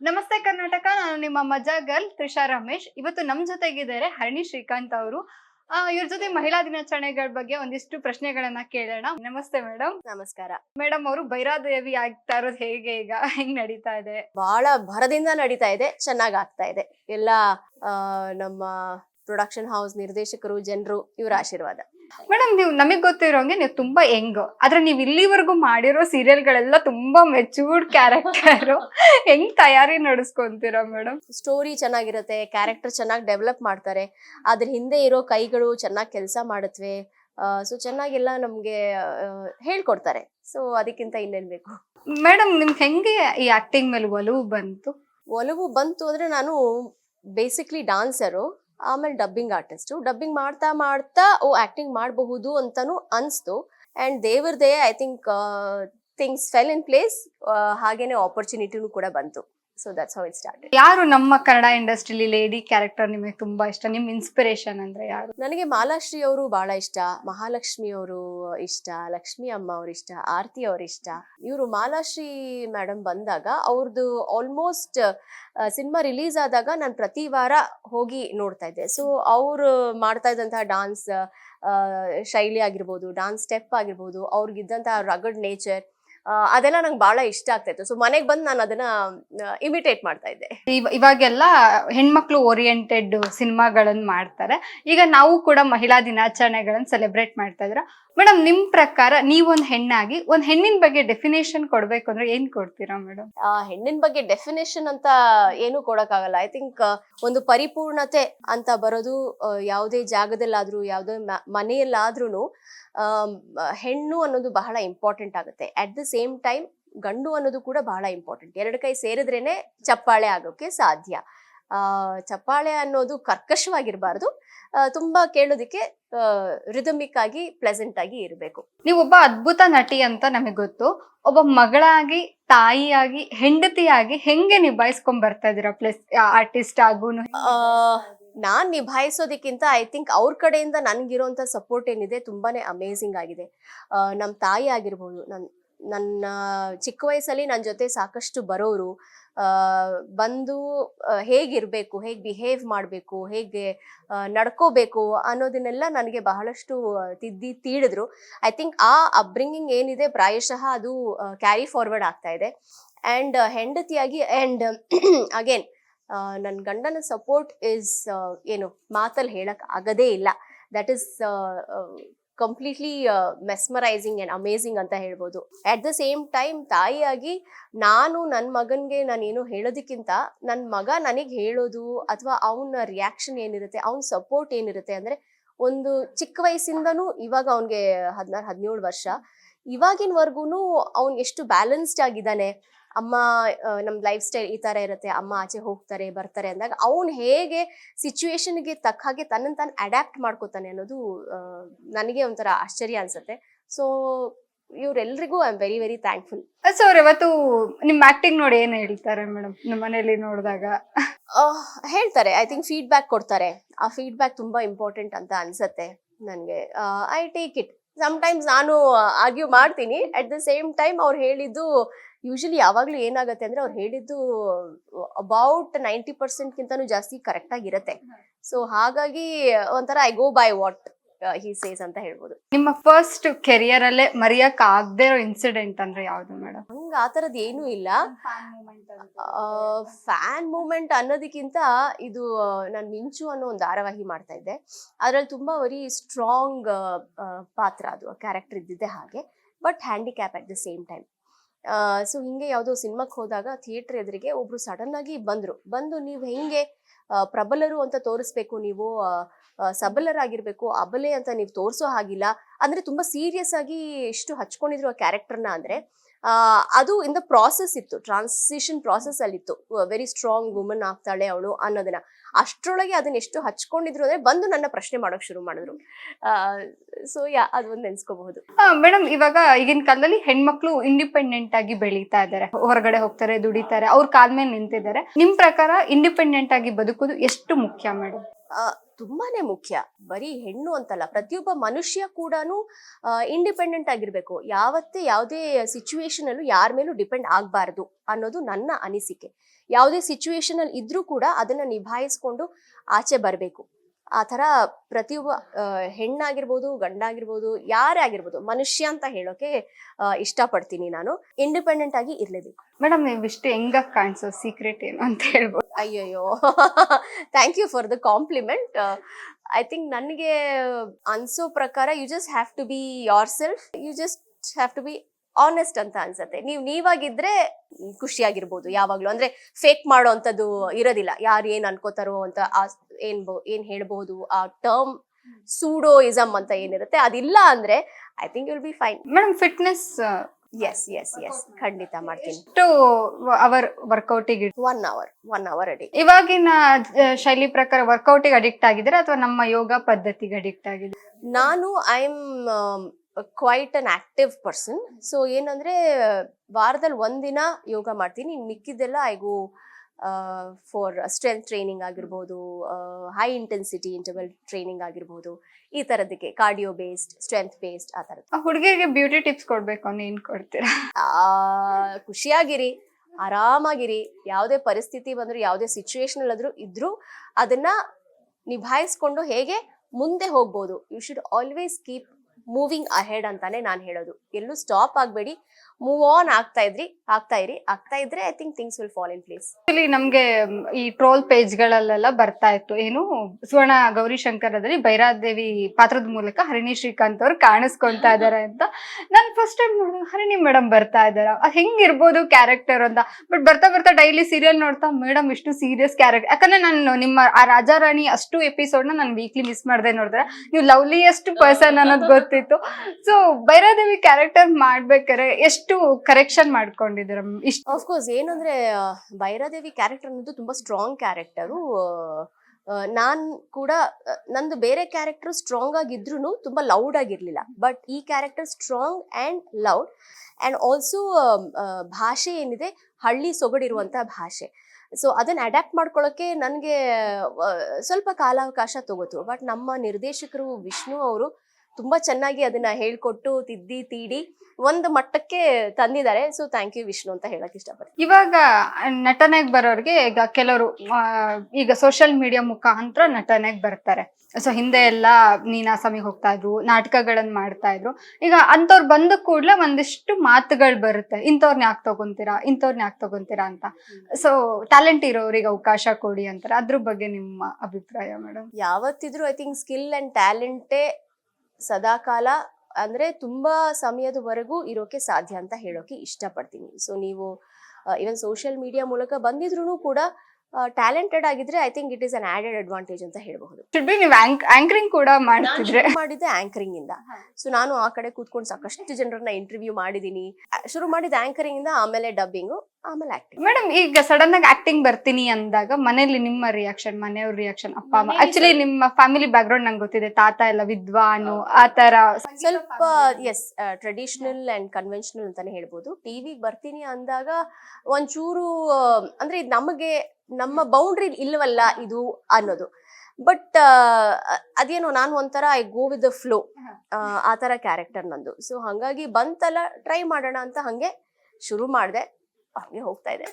ನಮಸ್ತೆ ಕರ್ನಾಟಕ ನಾನು ನಿಮ್ಮ ಮಜಾ ಗರ್ಲ್ ತ್ರಿಷಾ ರಮೇಶ್. ಇವತ್ತು ನಮ್ ಜೊತೆಗಿದ್ದಾರೆ ಹರಣಿ ಶ್ರೀಕಾಂತ್ ಅವರು. ಇವ್ರ ಜೊತೆ ಮಹಿಳಾ ದಿನಾಚರಣೆಗಳ ಬಗ್ಗೆ ಒಂದಿಷ್ಟು ಪ್ರಶ್ನೆಗಳನ್ನ ಕೇಳೋಣ. ನಮಸ್ತೆ ಮೇಡಮ್ ನಮಸ್ಕಾರ. ಮೇಡಮ್ ಅವರು ಭೈರಾದೇವಿ ಆಗ್ತಾ ಇರೋದು ಹೇಗೆ ಈಗ? ಹೆಂಗ್ ನಡೀತಾ ಇದೆ? ಬಹಳ ಭರದಿಂದ ನಡೀತಾ ಇದೆ ಚೆನ್ನಾಗ್ ಆಗ್ತಾ ಇದೆ. ಎಲ್ಲ ಆ, ನಮ್ಮ ಪ್ರೊಡಕ್ಷನ್ ಹೌಸ್ ನಿರ್ದೇಶಕರು ಜನರು ಇವರ ಆಶೀರ್ವಾದ. ಮೇಡಮ್ ನೀವು ನಮಗ್ ಗೊತ್ತಿರೋಂಗೆ ನೀವು ತುಂಬಾ ಹೆಂಗ್ ಆದ್ರೆ ನೀವು ಇಲ್ಲಿವರೆಗೂ ಮಾಡಿರೋ ಸೀರಿಯಲ್ ಗಳೆಲ್ಲ ತುಂಬಾ ಮೆಚೂರ್ಡ್ ಕ್ಯಾರೆಕ್ಟರ್. ಹೆಂಗ್ ತಯಾರಿ ನಡೆಸ್ಕೊಂತೀರಾ ಮೇಡಮ್ ಸ್ಟೋರಿ ಚೆನ್ನಾಗಿರುತ್ತೆ ಕ್ಯಾರೆಕ್ಟರ್ ಚೆನ್ನಾಗಿ ಡೆವಲಪ್ ಮಾಡ್ತಾರೆ. ಅದ್ರ ಹಿಂದೆ ಇರೋ ಕೈಗಳು ಚೆನ್ನಾಗಿ ಕೆಲಸ ಮಾಡುತ್ತವೆ ಸೊ ಚೆನ್ನಾಗೆಲ್ಲ ನಮ್ಗೆ ಹೇಳ್ಕೊಡ್ತಾರೆ. ಸೊ ಅದಕ್ಕಿಂತ ಇನ್ನೇನ್ ಬೇಕು? ಮೇಡಮ್ ನಿಮ್ಗೆ ಹೆಂಗೆ ಈ ಆಕ್ಟಿಂಗ್ ಮೇಲೆ ಒಲವು ಬಂತು? ಒಲವು ಬಂತು ಅಂದ್ರೆ ನಾನು ಬೇಸಿಕ್ಲಿ ಡಾನ್ಸರು ಆಮೇಲೆ ಡಬ್ಬಿಂಗ್ ಆರ್ಟಿಸ್ಟು ಡಬ್ಬಿಂಗ್ ಮಾಡ್ತಾ ಮಾಡ್ತಾ, ಓ ಆಕ್ಟಿಂಗ್ ಮಾಡಬಹುದು ಅಂತಾನು ಅನ್ಸ್ತು. And ದೇವ್ರದೇ I think things fell in place ಹಾಗೇನೆ ಆಪರ್ಚುನಿಟಿನೂ ಕೂಡ ಬಂತು. So that's how it start ಯಾರು ನಮ್ಮ ಕನ್ನಡ ಇಂಡಸ್ಟ್ರಿಲಿ ಲೇಡಿ ಕ್ಯಾರೆಕ್ಟರ್ ನಿಮಗೆ ತುಂಬಾ ಇಷ್ಟ? ನಿಮ್ ಇನ್ಸ್ಪಿರೇಷನ್ ಅಂದ್ರೆ ಯಾರು? ನನಗೆ ಮಾಲಾಶ್ರೀ ಅವರು ಬಹಳ ಇಷ್ಟ ಮಹಾಲಕ್ಷ್ಮಿ ಅವರು ಇಷ್ಟ ಲಕ್ಷ್ಮಿ ಅಮ್ಮ ಅವ್ರ ಇಷ್ಟ ಆರತಿ ಅವ್ರ ಇಷ್ಟ. ಇವರು ಮಾಲಾಶ್ರೀ ಮೇಡಮ್ ಬಂದಾಗ ಅವ್ರದ್ದು ಆಲ್ಮೋಸ್ಟ್ ಸಿನಿಮಾ ರಿಲೀಸ್ ಆದಾಗ ನಾನು ಪ್ರತಿ ವಾರ ಹೋಗಿ ನೋಡ್ತಾ ಇದ್ದೆ. ಸೊ ಅವರು ಮಾಡ್ತಾ ಇದ್ದಂತಹ ಡಾನ್ಸ್ ಶೈಲಿ ಆಗಿರ್ಬೋದು ಡಾನ್ಸ್ ಸ್ಟೆಪ್ ಆಗಿರ್ಬೋದು ಅವ್ರಿಗಿದ್ದಂತಹ ರಗಡ್ ನೇಚರ್ ಅದೆಲ್ಲ ನಂಗೆ ಬಹಳ ಇಷ್ಟ ಆಗ್ತಾ ಸೊ ಮನೆಗೆ ಬಂದು ನಾನು ಅದನ್ನ ಇಮಿಟೇಟ್ ಮಾಡ್ತಾ ಇದ್ದೆ. ಇವ- ಇವಾಗೆಲ್ಲ ಹೆಣ್ಮಕ್ಳು ಓರಿಯೆಂಟೆಡ್ ಸಿನಿಮಾಗಳನ್ನ ಮಾಡ್ತಾರೆ. ಈಗ ನಾವು ಕೂಡ ಮಹಿಳಾ ದಿನಾಚರಣೆಗಳನ್ನ ಸೆಲೆಬ್ರೇಟ್ ಮಾಡ್ತಾ ಇದ್ರ. ಮೇಡಮ್, ನಿಮ್ ಪ್ರಕಾರ ನೀವೊಂದು ಹೆಣ್ಣಾಗಿ ಒಂದ್ ಹೆಣ್ಣಿನ ಬಗ್ಗೆ ಡೆಫಿನೇಷನ್ ಕೊಡ್ಬೇಕು ಅಂದ್ರೆ ಏನ್ ಕೊಡ್ತೀರಾ ಮೇಡಮ್? ಹೆಣ್ಣಿನ ಬಗ್ಗೆ ಡೆಫಿನೇಷನ್ ಅಂತ ಏನು ಕೊಡಕ್ಕಾಗಲ್ಲ. ಐ ಥಿಂಕ್ ಒಂದು ಪರಿಪೂರ್ಣತೆ ಅಂತ ಬರೋದು ಯಾವುದೇ ಜಾಗದಲ್ಲಾದ್ರೂ, ಯಾವುದೇ ಮನೆಯಲ್ಲಾದ್ರೂ ಹೆಣ್ಣು ಅನ್ನೋದು ಬಹಳ ಇಂಪಾರ್ಟೆಂಟ್ ಆಗುತ್ತೆ. ಅಟ್ ದ ಸೇಮ್ ಟೈಮ್ ಗಂಡು ಅನ್ನೋದು ಕೂಡ ಬಹಳ ಇಂಪಾರ್ಟೆಂಟ್ ಎರಡು ಕೈ ಸೇರಿದ್ರೇನೆ ಚಪ್ಪಾಳೆ ಆಗೋಕೆ ಸಾಧ್ಯ. ಆ ಚಪ್ಪಾಳೆ ಅನ್ನೋದು ಕರ್ಕಶವಾಗಿರಬಾರ್ದು. ತುಂಬಾ ಕೇಳೋದಿಕ್ಕೆ ರಿದಮಿಕ್ ಆಗಿ ಪ್ಲೆಸೆಂಟ್ ಆಗಿ ಇರಬೇಕು. ನೀವೊಬ್ಬ ಅದ್ಭುತ ನಟಿ ಅಂತ ನಮಗೆ ಗೊತ್ತು. ಒಬ್ಬ ಮಗಳಾಗಿ ತಾಯಿಯಾಗಿ ಹೆಂಡತಿಯಾಗಿ ಹೆಂಗೆ ನಿಭಾಯಿಸ್ಕೊಂಡ್ ಬರ್ತಾ ಇದೀರಾ ಪ್ಲಸ್ ಆರ್ಟಿಸ್ಟ್ ಆಗೂನು? ಆ, ನಾನ್ ನಿಭಾಯಿಸೋದಕ್ಕಿಂತ ಐ ಥಿಂಕ್ ಅವ್ರ ಕಡೆಯಿಂದ ನನ್ಗಿರೋಂಥ ಸಪೋರ್ಟ್ ಏನಿದೆ ತುಂಬಾನೇ ಅಮೇಝಿಂಗ್ ಆಗಿದೆ. ನಮ್ಮ ನಮ್ ತಾಯಿ ಆಗಿರ್ಬೋದು ನನ್ ನನ್ನ ಚಿಕ್ಕ ವಯಸ್ಸಲ್ಲಿ ನನ್ನ ಜೊತೆ ಸಾಕಷ್ಟು ಬರೋರು ಬಂದು ಹೇಗಿರಬೇಕು, ಹೇಗೆ ಬಿಹೇವ್ ಮಾಡಬೇಕು, ಹೇಗೆ ನಡ್ಕೋಬೇಕು ಅನ್ನೋದನ್ನೆಲ್ಲ ನನಗೆ ಬಹಳಷ್ಟು ತಿದ್ದಿ, ತೀಡಿದ್ರು. ಐ ಥಿಂಕ್ ಆ ಅಪ್ಬ್ರಿಂಗಿಂಗ್ ಏನಿದೆ ಪ್ರಾಯಶಃ ಅದು ಕ್ಯಾರಿ ಫಾರ್ವರ್ಡ್ ಆಗ್ತಾ ಇದೆ. ಆ್ಯಂಡ್ ಹೆಂಡತಿಯಾಗಿ ಆ್ಯಂಡ್ ಅಗೇನ್ ನನ್ನ ಗಂಡನ ಸಪೋರ್ಟ್ ಇಸ್ ಏನು ಮಾತಲ್ಲಿ ಹೇಳಕ್ ಆಗದೇ ಇಲ್ಲ. That is completely mesmerising and amazing ಅಂತ ಹೇಳ್ಬೋದು. ಅಟ್ ದ ಸೇಮ್ ಟೈಮ್ ತಾಯಿಯಾಗಿ ನಾನು ನನ್ನ ಮಗನಿಗೆ ನಾನು ಏನು ಹೇಳೋದಕ್ಕಿಂತ ನನ್ನ ಮಗ ನನಗೆ ಹೇಳೋದು ಅಥವಾ ಅವನ ರಿಯಾಕ್ಷನ್ ಏನಿರುತ್ತೆ, ಅವನ ಸಪೋರ್ಟ್ ಏನಿರುತ್ತೆ ಅಂದರೆ ಒಂದು ಚಿಕ್ಕ ವಯಸ್ಸಿಂದನೂ ಇವಾಗ ಅವನಿಗೆ ಹದಿನಾರು ಹದಿನೇಳು ವರ್ಷ ಇವಾಗಿನವರೆಗೂ ಅವನು ಎಷ್ಟು ಬ್ಯಾಲೆನ್ಸ್ಡ್ ಆಗಿದ್ದಾನೆ ಅಮ್ಮ ನಮ್ಮ ಲೈಫ್ ಸ್ಟೈಲ್ ಈ ತರ ಇರುತ್ತೆ ಅಮ್ಮ ಆಚೆ ಹೋಗ್ತಾರೆ ಬರ್ತಾರೆ ಅಂದಾಗ ಅವ್ನು ಹೇಗೆ ಸಿಚುವೇಶನ್ಗೆ ತಕ್ಕ ಹಾಗೆ ತನ್ನ ತಾನು ಅಡ್ಯಾಪ್ಟ್ ಮಾಡ್ಕೋತಾನೆ ಅನ್ನೋದು ನನಗೆ ಒಂಥರ ಆಶ್ಚರ್ಯ ಅನ್ಸುತ್ತೆ. So ಇವ್ರೆಲ್ರಿಗೂ I am very very thankful so ಅವ್ರು ಇವತ್ತು ನಿಮ್ ಆಕ್ಟಿಂಗ್ ನೋಡಿ ಏನ್ ಹೇಳ್ತಾರೆ ಮೇಡಮ್? ನಮ್ಮ ಮನೇಲಿ ನೋಡಿದಾಗ? ಹೇಳ್ತಾರೆ. ಐ ಥಿಂಕ್ ಫೀಡ್ಬ್ಯಾಕ್ ಕೊಡ್ತಾರೆ. ಆ ಫೀಡ್ಬ್ಯಾಕ್ ತುಂಬಾ ಇಂಪಾರ್ಟೆಂಟ್ ಅಂತ ಅನ್ಸತ್ತೆ ನನಗೆ. ಐ ಟೇಕ್ ಇಟ್ ಟೈಮ್ಸ್ ನಾನು ಆರ್ಗ್ಯೂ ಮಾಡ್ತೀನಿ. ಅಟ್ ದ ಸೇಮ್ ಟೈಮ್ ಅವ್ರು ಹೇಳಿದ್ದು ಯೂಶಲಿ ಯಾವಾಗಲೂ ಏನಾಗುತ್ತೆ ಅಂದ್ರೆ ಅವ್ರು ಹೇಳಿದ್ದು ಅಬೌಟ್ ನೈಂಟಿ ಪರ್ಸೆಂಟ್ಗಿಂತನೂ ಜಾಸ್ತಿ ಕರೆಕ್ಟ್ ಆಗಿರುತ್ತೆ. ಸೊ ಹಾಗಾಗಿ ಒಂಥರ I go by what he says ಅಂತ ಹೇಳ್ಬೋದು. ನಿಮ್ಮ ಫಸ್ಟ್ ಕೆರಿಯರ್ ಅಲ್ಲೇ ಮರೆಯಕ್ ಆಗದೆ ಇರೋ ಇನ್ಸಿಡೆಂಟ್ ಅಂದ್ರೆ ಯಾವ್ದು ಮೇಡಮ್ ಹಂಗ ಆ ಥರದ್ದು ಏನೂ ಇಲ್ಲ. ಫ್ಯಾನ್ ಮೂಮೆಂಟ್ ಅನ್ನೋದಕ್ಕಿಂತ ಇದು ನಾನು ಮಿಂಚು ಅನ್ನೋ ಒಂದು ಧಾರಾವಾಹಿ ಮಾಡ್ತಾ ಇದ್ದೆ. ಅದರಲ್ಲಿ ತುಂಬ ವೆರಿ ಸ್ಟ್ರಾಂಗ್ ಪಾತ್ರ ಅದು ಕ್ಯಾರೆಕ್ಟರ್ ಇದ್ದಿದ್ದೆ ಹಾಗೆ. But handicap at the same time so ಹಿಂಗೆ ಯಾವುದೋ ಸಿನಿಮಾಕ್ಕೆ ಹೋದಾಗ ಥಿಯೇಟರ್ ಎದುರಿಗೆ ಒಬ್ರು ಸಡನ್ ಆಗಿ ಬಂದ್ರು. ಬಂದು ನೀವು ಹೆಂಗೆ ಪ್ರಬಲರು ಅಂತ ತೋರಿಸ್ಬೇಕು ನೀವು ಸಬಲರಾಗಿರ್ಬೇಕು, ಅಬಲೆ ಅಂತ ನೀವು ತೋರಿಸೋ ಹಾಗಿಲ್ಲ. ಅಂದ್ರೆ ತುಂಬಾ ಸೀರಿಯಸ್ ಆಗಿ ಎಷ್ಟು ಹಚ್ಕೊಂಡಿದ್ರು ಆ ಕ್ಯಾರೆಕ್ಟರ್ನ ಅಂದ್ರೆ ಅದು ಇನ್ ದ ಪ್ರಾಸೆಸ್ ಇತ್ತು. ಟ್ರಾನ್ಸಿಷನ್ ಪ್ರಾಸೆಸ್ ಅಲ್ಲಿ ಇತ್ತು ವೆರಿ ಸ್ಟ್ರಾಂಗ್ ವುಮನ್ ಆಗ್ತಾಳೆ ಅವಳು ಅನ್ನೋದನ್ನ. ಅಷ್ಟರೊಳಗೆ ಅದನ್ನ ಎಷ್ಟು ಹಚ್ಕೊಂಡಿದ್ರು ಅಂದ್ರೆ ಬಂದು ನನ್ನ ಪ್ರಶ್ನೆ ಮಾಡೋಕ್ ಶುರು ಮಾಡಿದ್ರು. ಸೊ ಯಾ ಅದೊಂದು ನೆನ್ಸ್ಕೋಬಹುದು. ಮೇಡಮ್ ಇವಾಗ ಈಗಿನ ಕಾಲದಲ್ಲಿ ಹೆಣ್ಮಕ್ಳು ಇಂಡಿಪೆಂಡೆಂಟ್ ಆಗಿ ಬೆಳೀತಾ ಇದ್ದಾರೆ. ಹೊರಗಡೆ ಹೋಗ್ತಾರೆ, ದುಡಿತಾರೆ, ಅವ್ರ ಕಾಲ್ ಮೇಲೆ ನಿಂತಿದ್ದಾರೆ. ನಿಮ್ ಪ್ರಕಾರ ಇಂಡಿಪೆಂಡೆಂಟ್ ಆಗಿ ಬದುಕೋದು ಎಷ್ಟು ಮುಖ್ಯ ಮೇಡಮ್ ತುಂಬಾನೇ ಮುಖ್ಯ. ಬರೀ ಹೆಣ್ಣು ಅಂತಲ್ಲ, ಪ್ರತಿಯೊಬ್ಬ ಮನುಷ್ಯ ಕೂಡ ಇಂಡಿಪೆಂಡೆಂಟ್ ಆಗಿರ್ಬೇಕು. ಯಾವತ್ತೇ ಯಾವುದೇ ಸಿಚುವೇಶನ್ ಅಲ್ಲೂ ಯಾರ ಮೇಲೂ ಡಿಪೆಂಡ್ ಆಗಬಾರ್ದು ಅನ್ನೋದು ನನ್ನ ಅನಿಸಿಕೆ. ಯಾವುದೇ ಸಿಚುವೇಶನ್ ಅಲ್ಲಿ ಇದ್ರೂ ಕೂಡ ಅದನ್ನ ನಿಭಾಯಿಸ್ಕೊಂಡು ಆಚೆ ಬರಬೇಕು. ಆ ಥರ ಪ್ರತಿಯೊಬ್ಬ ಹೆಣ್ಣಾಗಿರ್ಬೋದು ಗಂಡಾಗಿರ್ಬೋದು ಯಾರೇ ಆಗಿರ್ಬೋದು ಮನುಷ್ಯ ಅಂತ ಹೇಳೋಕೆ ಇಷ್ಟಪಡ್ತೀನಿ ನಾನು. ಇಂಡಿಪೆಂಡೆಂಟ್ ಆಗಿ ಇರಲೇಬೇಕು. ಮೇಡಮ್ ನೀವು ಇಷ್ಟು ಹೆಂಗ ಕಾಣಿಸೋ ಸೀಕ್ರೆಟ್ ಏನು ಅಂತ ಹೇಳ್ಬೋದು. ಅಯ್ಯಯ್ಯೋ. Thank you for the compliment I think ನನಗೆ ಅನ್ಸೋ ಪ್ರಕಾರ you just have to be yourself you just have to be honest ಅಂತ ಅನ್ಸತ್ತೆ. ನೀವು ನೀವಾಗಿದ್ರೆ ಖುಷಿಯಾಗಿರ್ಬೋದು ಯಾವಾಗ್ಲೂ. ಅಂದ್ರೆ ಫೇಕ್ ಮಾಡೋ ಅಂತದ್ದು ಇರೋದಿಲ್ಲ. ಯಾರು ಏನ್ ಅನ್ಕೋತಾರೋ ಅಂತ ಆ ಏನ್ ಬೊ- ಏನ್ ಹೇಳ್ಬಹುದು ಆ ಟರ್ಮ್ ಸೂಡೋಯಿಸಮ್ ಇಸಮ್ ಅಂತ ಏನಿರುತ್ತೆ ಅದಿಲ್ಲ ಅಂದ್ರೆ I think will be fine madam fitness yes yes yes ಖಂಡಿತ ಮಾಡ್ತೀನಿ. ಟು ಅವರ್ ವರ್ಕೌಟಿಗೆ ಒನ್ ಅವರ್ ಒನ್ ಅವರ್ ಅಡಿ ಇವಾಗಿನ ಶೈಲಿ ಪ್ರಕಾರ ವರ್ಕೌಟಿಗೆ ಅಡಿಕ್ಟ್ ಆಗಿದ್ರೆ ಅಥವಾ ನಮ್ಮ ಯೋಗ ಪದ್ಧತಿಗೆ ಅಡಿಕ್ಟ್ ಆಗಿದೆ ನಾನು I am quite an active person so ಏನಂದ್ರೆ ವಾರದಲ್ಲಿ ಒಂದಿನ ಯೋಗ ಮಾಡ್ತೀನಿ. ಮಿಕ್ಕಿದ್ದೆಲ್ಲ I go for strength training ಆಗಿರ್ಬೋದು ಹೈ ಇಂಟೆನ್ಸಿಟಿ ಇಂಟರ್ವೆಲ್ ಟ್ರೈನಿಂಗ್ ಆಗಿರ್ಬೋದು. ಈ ಥರದಕ್ಕೆ ಕಾರ್ಡಿಯೋ ಬೇಸ್ಡ್ ಸ್ಟ್ರೆಂತ್ ಬೇಸ್ಡ್ ಆ ಥರದ್ದು ಹುಡುಗಿಗೆ ಬ್ಯೂಟಿ ಟಿಪ್ಸ್ ಕೊಡಬೇಕು ಏನು ಕೊಡ್ತೀರಾ? ಖುಷಿಯಾಗಿರಿ ಆರಾಮಾಗಿರಿ. ಯಾವುದೇ ಪರಿಸ್ಥಿತಿ ಬಂದರೂ ಯಾವುದೇ ಸಿಚುವೇಶನ್ ಆದ್ರೂ ಇದ್ರೂ ಅದನ್ನ ನಿಭಾಯಿಸ್ಕೊಂಡು ಹೇಗೆ ಮುಂದೆ ಹೋಗ್ಬೋದು. You should always keep moving ahead ಅಂತಾನೆ ನಾನು ಹೇಳೋದು. ಎಲ್ಲೂ ಸ್ಟಾಪ್ ಆಗಬೇಡಿ. ಮೂವ್ ಆನ್ ಆಗ್ತಾ ಇದ್ರಿ, ಆಗ್ತಾ ಇರಿ, ಆಗ್ತಾ ಇದ್ರೆ I think things will fall in place actually ನಮ್ಗೆ ಈ ಟ್ರೋಲ್ ಪೇಜ್ಗಳಲ್ಲೆಲ್ಲ ಬರ್ತಾ ಇತ್ತು. ಏನು, ಸುವರ್ಣ ಗೌರಿ ಶಂಕರದಲ್ಲಿ ಭೈರಾದೇವಿ ಪಾತ್ರದ ಮೂಲಕ ಹರಿಣಿ ಶ್ರೀಕಾಂತ್ ಅವ್ರು ಕಾಣಿಸ್ಕೊಂತಾ ಇದಾರೆ ಅಂತ. ನಾನು ಫಸ್ಟ್ ಟೈಮ್ ಹರಿಣಿ ಮೇಡಮ್ ಬರ್ತಾ ಇದಾರ. ಹೆಂಗಿರ್ಬೋದು ಕ್ಯಾರೆಕ್ಟರ್ ಅಂತ. ಬಟ್ ಬರ್ತಾ ಬರ್ತಾ ಡೈಲಿ ಸೀರಿಯಲ್ ನೋಡ್ತಾ ಮೇಡಮ್ ಇಷ್ಟು ಸೀರಿಯಸ್ ಕ್ಯಾರೆಕ್ಟರ್ ಯಾಕಂದ್ರೆ ನಾನು ನಿಮ್ಮ ಆ ರಾಜಾರಾಣಿ ಅಷ್ಟು ಎಪಿಸೋಡ್ನ ನಾನು ವೀಕ್ಲಿ ಮಿಸ್ ಮಾಡ್ದೆ ನೋಡಿದ್ರೆ, ನೀವು ಲವ್ಲಿಯೆಸ್ಟ್ ಪರ್ಸನ್ ಅನ್ನೋದು ಗೊತ್ತಿತ್ತು. ಸೊ ಭೈರಾದೇವಿ ಕ್ಯಾರೆಕ್ಟರ್ ಮಾಡ್ಬೇಕಾದ್ರೆ ಎಷ್ಟು ಕರೆಕ್ಷನ್ ಮಾಡ್ಕೊಂಡಿದ್ದೀರ? ಇಷ್ಟು ಏನಂದ್ರೆ ಭೈರಾದೇವಿ ಕ್ಯಾರೆಕ್ಟರ್ ಅನ್ನೋದು ತುಂಬಾ ಸ್ಟ್ರಾಂಗ್ ಕ್ಯಾರೆಕ್ಟರು ನಾನ್ ಕೂಡ ನಂದು ಬೇರೆ ಕ್ಯಾರೆಕ್ಟರ್ ಸ್ಟ್ರಾಂಗ್ ಆಗಿದ್ರು ತುಂಬಾ ಲೌಡ್ ಆಗಿರ್ಲಿಲ್ಲ. ಬಟ್ ಈ character strong and loud and also ಭಾಷೆ ಏನಿದೆ, ಹಳ್ಳಿ ಸೊಗಡಿರುವಂತಹ ಭಾಷೆ. ಸೊ ಅದನ್ನ ಅಡ್ಯಾಪ್ಟ್ ಮಾಡ್ಕೊಳ್ಳೋಕೆ ನನಗೆ ಸ್ವಲ್ಪ ಕಾಲಾವಕಾಶ ತಗೋತು. ಬಟ್ ನಮ್ಮ ನಿರ್ದೇಶಕರು ವಿಷ್ಣು ಅವರು ತುಂಬಾ ಚೆನ್ನಾಗಿ ಅದನ್ನ ಹೇಳ್ಕೊಟ್ಟು ತಿದ್ದಿ ತೀಡಿ ಒಂದು ಮಟ್ಟಕ್ಕೆ ತಂದಿದ್ದಾರೆ. ಸೊ ಥ್ಯಾಂಕ್ ಯು ವಿಷ್ಣು ಅಂತ ಹೇಳಕ್ ಇಷ್ಟಪಡ್ತೀನಿ. ಇವಾಗ ನಟನೆಗೆ ಬರೋರಿಗೆ ಈಗ ಕೆಲವರು ಈಗ ಸೋಷಿಯಲ್ ಮೀಡಿಯಾ ಮುಖಾಂತರ ನಟನೆಗೆ ಬರ್ತಾರೆ. ಸೊ ಹಿಂದೆ ಎಲ್ಲ ನೀನಾಸಮಿಗೆ ಹೋಗ್ತಾ ಇದ್ರು ನಾಟಕಗಳನ್ನ ಮಾಡ್ತಾ ಇದ್ರು. ಈಗ ಅಂಥವ್ರು ಬಂದ ಕೂಡಲೇ ಒಂದಿಷ್ಟು ಮಾತುಗಳು ಬರುತ್ತೆ. ಇಂಥವ್ರನ್ನ ಯಾಕೆ ತಗೊಂತೀರಾ ಇಂಥವ್ರನ್ನ ಯಾಕೆ ತಗೊಂತೀರಾ ಅಂತ. ಸೊ ಟ್ಯಾಲೆಂಟ್ ಇರೋರಿಗೆ ಅವಕಾಶ ಕೊಡಿ ಅಂತಾರೆ ಅದ್ರ ಬಗ್ಗೆ ನಿಮ್ಮ ಅಭಿಪ್ರಾಯ ಮೇಡಮ್ ಯಾವತ್ತಿದ್ರು ಐ ಥಿಂಕ್ ಸ್ಕಿಲ್ ಅಂಡ್ ಟ್ಯಾಲೆಂಟೇ ಸದಾಕಾಲ ಅಂದ್ರೆ ತುಂಬಾ ಸಮಯದವರೆಗೂ ಇರೋಕೆ ಸಾಧ್ಯ ಅಂತ ಹೇಳೋಕೆ ಇಷ್ಟಪಡ್ತೀನಿ. ಸೊ ನೀವು ಇವನ್ ಸೋಷಿಯಲ್ ಮೀಡಿಯಾ ಮೂಲಕ ಬಂದಿದ್ರು ಕೂಡ ಟ್ಯಾಲೆಂಟೆಡ್ ಆಗಿದ್ರೆ I think it is an added advantage ಅಂತ ಹೇಳಬಹುದು. ಬಿ ನೀವು ಆಂಕರಿಂಗ್ ಕೂಡ ಮಾಡ್ತಿದ್ರೆ. ಮಾಡಿದ್ದೆ ಆಂಕರಿಂಗ್ ಇಂದ. ಸೊ ನಾನು ಆ ಕಡೆ ಕೂತ್ಕೊಂಡು ಸಾಕಷ್ಟು ಜನರನ್ನ ಇಂಟರ್ವ್ಯೂ ಮಾಡಿದೀನಿ ಶುರು ಮಾಡಿದ ಆಂಕರಿಂಗ್ ಇಂದ ಆಮೇಲೆ ಡಬ್ಬಿಂಗ್ ಆಮೇಲೆ ಆಕ್ಟಿಂಗ್ ಮೇಡಮ್ ಈಗ ಸಡನ್ ಆಗಿ ಆಕ್ಟಿಂಗ್ ಬರ್ತೀನಿ ಅಂದಾಗ ಮನೇಲಿ ನಿಮ್ಮ ರಿಯಾಕ್ಷನ್ ಮನೆಯವ್ರ ರಿಯಾಕ್ಷನ್ ಅಪ್ಪ ಅಮ್ಮ? ಆಕ್ಚುಲಿ ನಿಮ್ಮ ಫ್ಯಾಮಿಲಿ ಬ್ಯಾಕ್ ಗ್ರೌಂಡ್ ನಂಗೆ ಗೊತ್ತಿದೆ. ತಾತ ಎಲ್ಲ ವಿದ್ವಾನು ಆ ತರ ಸ್ವಲ್ಪ ಎಸ್ ಟ್ರೆಡಿಷನಲ್ ಅಂಡ್ ಕನ್ವೆನ್ಷನಲ್ ಅಂತಾನೆ ಹೇಳ್ಬೋದು. ಟಿವಿಗೆ ಬರ್ತೀನಿ ಅಂದಾಗ ಒಂಚೂರು ಅಂದ್ರೆ ಇದ್ ನಮಗೆ ನಮ್ಮ ಬೌಂಡ್ರಿ ಇಲ್ಲವಲ್ಲ ಇದು ಅನ್ನೋದು. ಬಟ್ ಅದೇನೋ ನಾನು ಒಂಥರ I go with the flow ಆ ಥರ ಕ್ಯಾರೆಕ್ಟರ್ ನಂದು. ಸೊ ಹಂಗಾಗಿ ಬಂತಲ್ಲ ಟ್ರೈ ಮಾಡೋಣ ಅಂತ ಹಂಗೆ ಶುರು ಮಾಡಿದೆ. ಹಂಗೆ ಹೋಗ್ತಾ ಇದೆ.